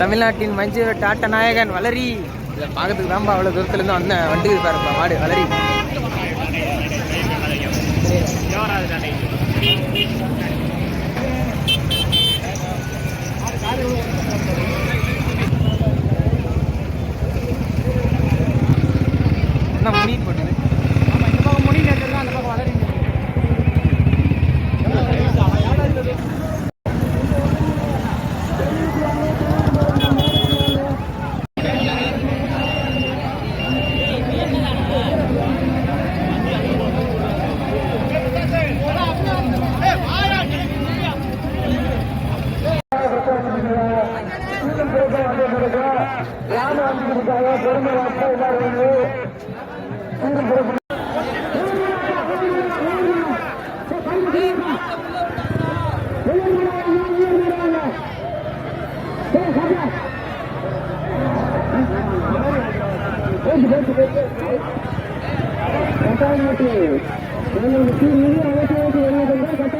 தமிழ்நாட்டின் மஞ்சு விரட்டு ஆட்ட நாயகன் வளரி. இதை பார்க்கறதுக்கு தான்ப்பா அவ்வளோ தூரத்துலேருந்து வந்தேன் வண்டி பாருப்பா மாடு வளரி. என்ன முடிவு போட்டுது? கட்டாயமாட்டி கட்டாயமாட்டி வளர்ச்சாரு வளர்ச்சாரு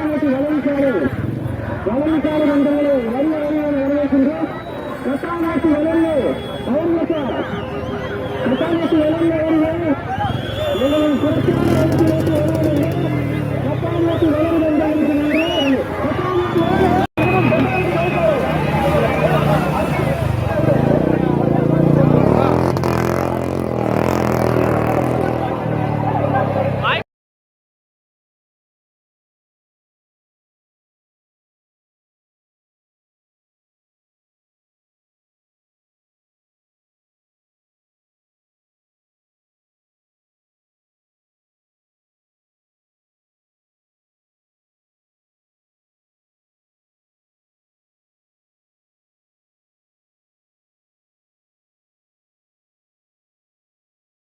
கொடுத்து